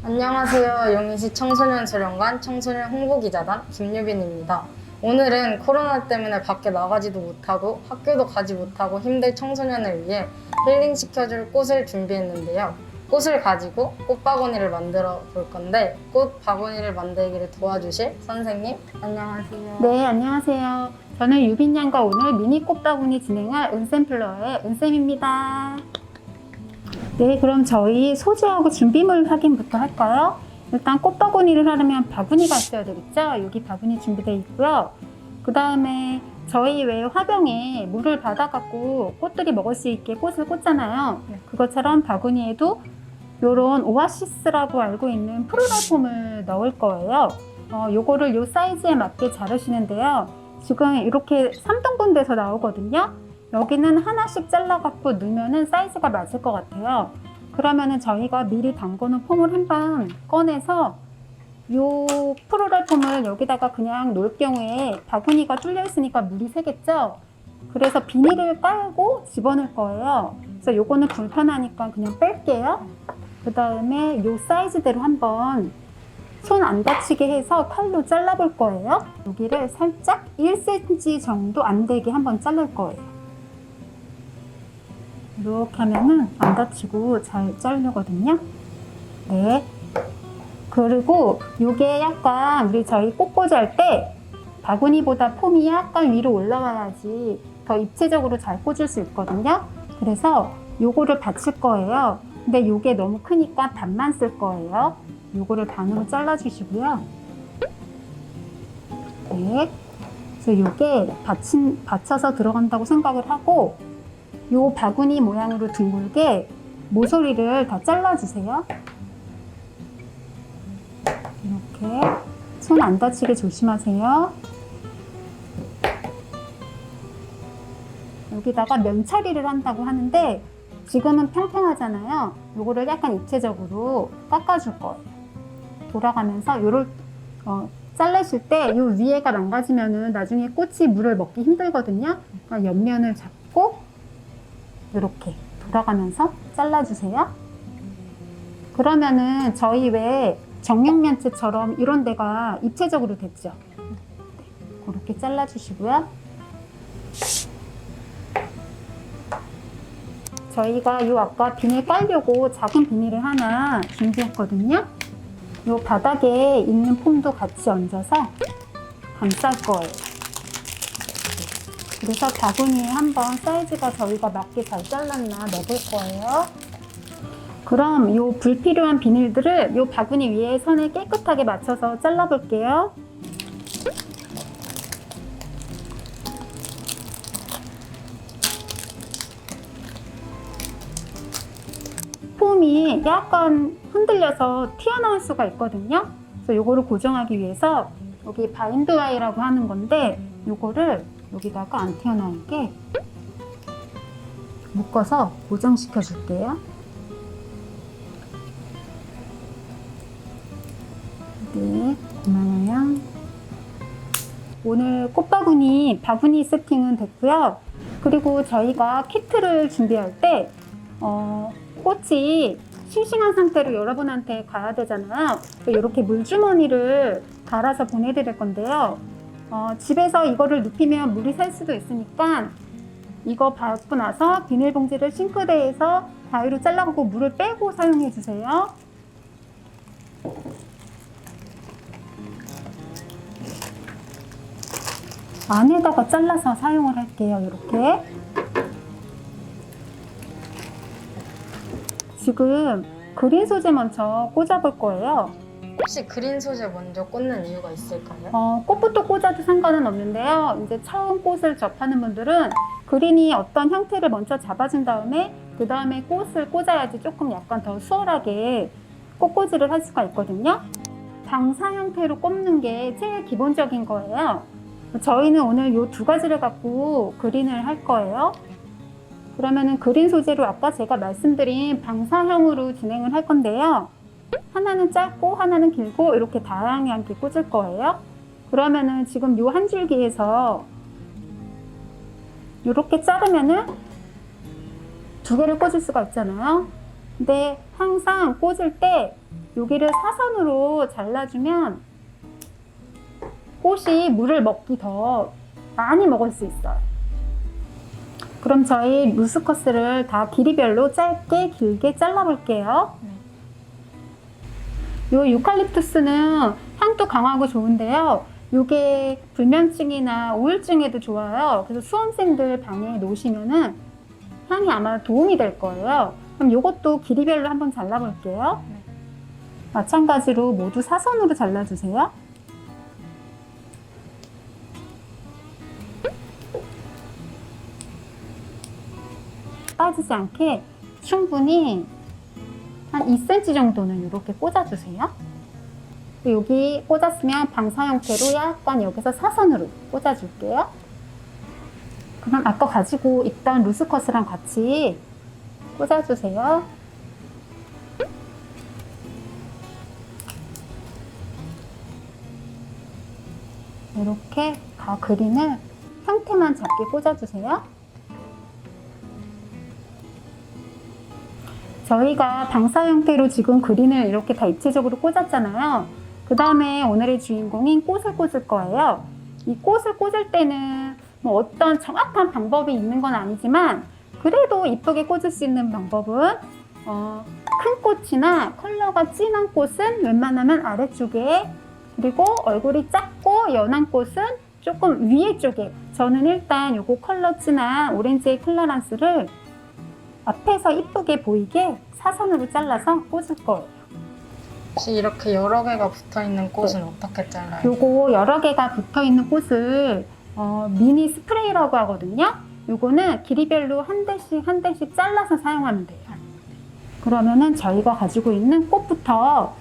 안녕하세요. 용인시 청소년 수련관 청소년 홍보기자단 김유빈입니다. 오늘은 코로나 때문에 밖에 나가지도 못하고 학교도 가지 못하고 힘들 청소년을 위해 힐링시켜줄 꽃을 준비했는데요. 꽃을 가지고 꽃바구니를 만들어 볼 건데 꽃 바구니를 만들기를 도와주실 선생님 안녕하세요. 네, 안녕하세요. 저는 유빈양과 오늘 미니 꽃바구니 진행할 은샘플러의 은샘입니다. 네, 그럼 저희 소재하고 준비물 확인부터 할까요? 일단 꽃바구니를 하려면 바구니가 있어야 되겠죠? 여기 바구니 준비되어 있고요. 그 다음에 저희 왜 화병에 물을 받아갖고 꽃들이 먹을 수 있게 꽃을 꽂잖아요. 그것처럼 바구니에도 이런 오아시스라고 알고 있는 프로라폼을 넣을 거예요. 어, 요거를 요 사이즈에 맞게 자르시는데요. 지금 이렇게 3등분 돼서 나오거든요. 여기는 하나씩 잘라갖고 넣으면은 사이즈가 맞을 것 같아요. 그러면은 저희가 미리 담궈놓은 폼을 한번 꺼내서 요 프로럴 폼을 여기다가 그냥 놓을 경우에 바구니가 뚫려 있으니까 물이 새겠죠? 그래서 비닐을 깔고 집어넣을 거예요. 그래서 요거는 불편하니까 그냥 뺄게요. 그 다음에 요 사이즈대로 한번 손 안 다치게 해서 칼로 잘라볼 거예요. 여기를 살짝 1cm 정도 안 되게 한번 자를 거예요. 이렇게 하면은 안 다치고 잘 자르거든요. 네. 그리고 요게 약간 우리 저희 꽃꽂이 할 때 바구니보다 폼이 약간 위로 올라와야지 더 입체적으로 잘 꽂을 수 있거든요. 그래서 요거를 받칠 거예요. 근데 요게 너무 크니까 반만 쓸 거예요. 요거를 반으로 잘라주시고요. 네. 그래서 요게 받친, 받쳐서 들어간다고 생각을 하고 요 바구니 모양으로 둥글게 모서리를 다 잘라주세요. 이렇게 손 안 다치게 조심하세요. 여기다가 면 처리를 한다고 하는데 지금은 평평하잖아요. 요거를 약간 입체적으로 깎아줄 거예요. 돌아가면서 요를 어, 잘라실 때 요 위에가 망가지면은 나중에 꽃이 물을 먹기 힘들거든요. 그러니까 옆면을 잡고 이렇게 돌아가면서 잘라주세요. 그러면은 저희 왜 정육면체처럼 이런 데가 입체적으로 됐죠. 네, 그렇게 잘라주시고요. 저희가 요 아까 비닐 깔려고 작은 비닐을 하나 준비했거든요. 요 바닥에 있는 폼도 같이 얹어서 감쌀 거예요. 그래서 바구니에 한번 사이즈가 저희가 맞게 잘 잘랐나 넣어볼 거예요. 그럼 요 불필요한 비닐들을 요 바구니 위에 선에 깨끗하게 맞춰서 잘라볼게요. 폼이 약간 흔들려서 튀어나올 수가 있거든요. 그래서 요거를 고정하기 위해서 여기 바인드 와이라고 하는 건데 요거를 여기다가 안 튀어나오게 묶어서 고정시켜 줄게요. 네, 고마워요. 오늘 꽃바구니 바구니 세팅은 됐고요. 그리고 저희가 키트를 준비할 때 어, 꽃이 싱싱한 상태로 여러분한테 가야 되잖아요. 이렇게 물주머니를 갈아서 보내드릴 건데요. 어, 집에서 이거를 눕히면 물이 셀 수도 있으니까 이거 받고 나서 비닐봉지를 싱크대에서 가위로 잘라갖고 물을 빼고 사용해 주세요. 안에다가 잘라서 사용을 할게요. 이렇게. 지금 그린 소재 먼저 꽂아볼 거예요. 혹시 그린 소재 먼저 꽂는 이유가 있을까요? 어, 꽃부터 꽂아도 상관은 없는데요. 이제 처음 꽃을 접하는 분들은 그린이 어떤 형태를 먼저 잡아준 다음에 그 다음에 꽃을 꽂아야지 조금 약간 더 수월하게 꽃꽂이를 할 수가 있거든요. 방사 형태로 꼽는 게 제일 기본적인 거예요. 저희는 오늘 이 두 가지를 갖고 그린을 할 거예요. 그러면은 그린 소재로 아까 제가 말씀드린 방사형으로 진행을 할 건데요. 하나는 짧고 하나는 길고 이렇게 다양하게 꽂을 거예요. 그러면은 지금 요 한 줄기에서 이렇게 자르면은 두 개를 꽂을 수가 있잖아요. 근데 항상 꽂을 때 여기를 사선으로 잘라주면 꽃이 물을 먹기 더 많이 먹을 수 있어요. 그럼 저희 루스커스를 다 길이별로 짧게 길게 잘라볼게요. 요 유칼립투스는 향도 강하고 좋은데요. 요게 불면증이나 우울증에도 좋아요. 그래서 수험생들 방에 놓으시면은 향이 아마 도움이 될 거예요. 그럼 요것도 길이별로 한번 잘라볼게요. 마찬가지로 모두 사선으로 잘라주세요. 빠지지 않게 충분히 한 2cm 정도는 이렇게 꽂아주세요. 여기 꽂았으면 방사 형태로 약간 여기서 사선으로 꽂아줄게요. 그럼 아까 가지고 있던 루스컷이랑 같이 꽂아주세요. 이렇게 다 그림을 형태만 잡게 꽂아주세요. 저희가 방사 형태로 지금 그린을 이렇게 다 입체적으로 꽂았잖아요. 그 다음에 오늘의 주인공인 꽃을 꽂을 거예요. 이 꽃을 꽂을 때는 뭐 어떤 정확한 방법이 있는 건 아니지만 그래도 이쁘게 꽂을 수 있는 방법은 어, 큰 꽃이나 컬러가 진한 꽃은 웬만하면 아래쪽에 그리고 얼굴이 작고 연한 꽃은 조금 위에 쪽에 저는 일단 요거 컬러 진한 오렌지의 클라란스를 앞에서 이쁘게 보이게 사선으로 잘라서 꽂을 거예요. 혹시 이렇게 여러 개가 붙어 있는 꽃은 어떻게 잘라요? 요거 여러 개가 붙어 있는 꽃을 어, 미니 스프레이라고 하거든요. 요거는 길이별로 한 대씩 한 대씩 잘라서 사용하면 돼요. 그러면은 저희가 가지고 있는 꽃부터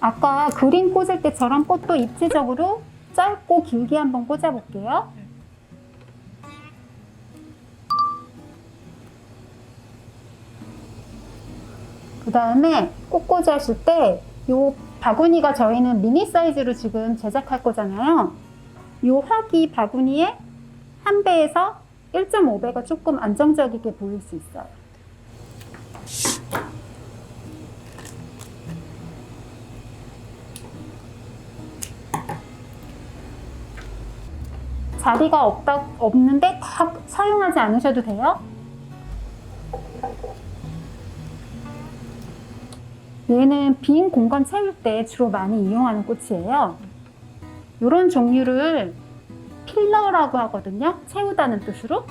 아까 그림 꽂을 때처럼 꽃도 입체적으로 짧고 길게 한번 꽂아 볼게요. 그 다음에 꽃 꽂으실 때 요 바구니가 저희는 미니 사이즈로 지금 제작할 거잖아요. 요 화기 바구니에 한 배에서 1.5배가 조금 안정적이게 보일 수 있어요. 자리가 없다, 없는데 다 사용하지 않으셔도 돼요. 얘는 빈 공간 채울 때 주로 많이 이용하는 꽃이에요. 이런 종류를 필러라고 하거든요. 채우다는 뜻으로.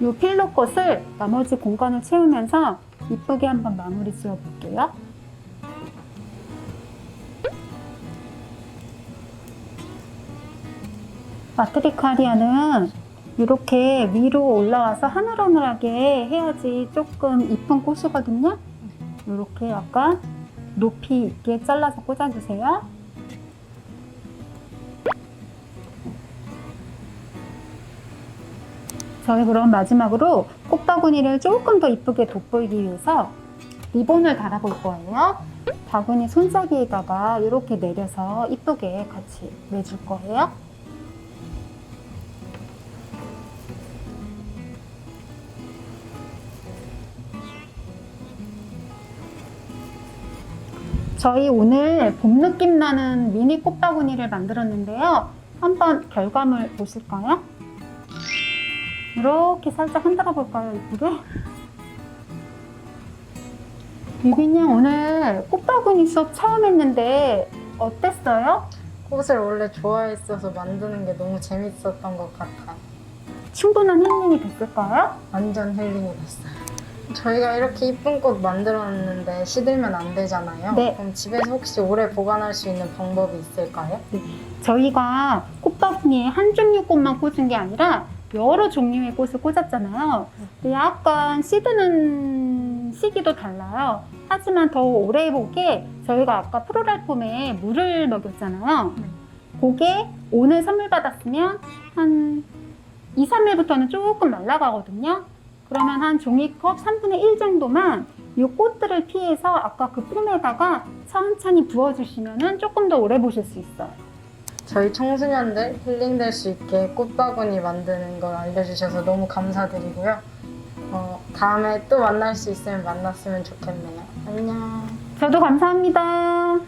이 필러 꽃을 나머지 공간을 채우면서 이쁘게 한번 마무리 지어 볼게요. 마트리카리아는 이렇게 위로 올라와서 하늘하늘하게 해야지 조금 이쁜 꽃이거든요. 이렇게 약간 높이 있게 잘라서 꽂아주세요. 저희 그럼 마지막으로 꽃바구니를 조금 더 이쁘게 돋보이기 위해서 리본을 달아볼 거예요. 바구니 손잡이에다가 이렇게 내려서 이쁘게 같이 내줄 거예요. 저희 오늘 봄 느낌 나는 미니 꽃바구니를 만들었는데요. 한번 결과물 보실까요? 이렇게 살짝 흔들어 볼까요, 이쁘게? 유빈 양 오늘 꽃바구니 수업 처음 했는데 어땠어요? 꽃을 원래 좋아했어서 만드는 게 너무 재밌었던 것 같아. 충분한 힐링이 됐을까요? 완전 힐링이 됐어요. 저희가 이렇게 이쁜 꽃 만들었는데 시들면 안 되잖아요. 네. 그럼 집에서 혹시 오래 보관할 수 있는 방법이 있을까요? 저희가 꽃바구니에 한 종류 꽃만 꽂은 게 아니라 여러 종류의 꽃을 꽂았잖아요. 근데 약간 시드는 시기도 달라요. 하지만 더 오래 보게 저희가 아까 프로랄폼에 물을 먹였잖아요. 네. 그게 오늘 선물 받았으면 한 2, 3일부터는 조금 날아가거든요. 그러면 한 종이컵 3분의 1 정도만 이 꽃들을 피해서 아까 그 폼에다가 천천히 부어주시면 조금 더 오래 보실 수 있어요. 저희 청소년들 힐링될 수 있게 꽃바구니 만드는 걸 알려주셔서 너무 감사드리고요. 어, 다음에 또 만날 수 있으면 만났으면 좋겠네요. 안녕. 저도 감사합니다.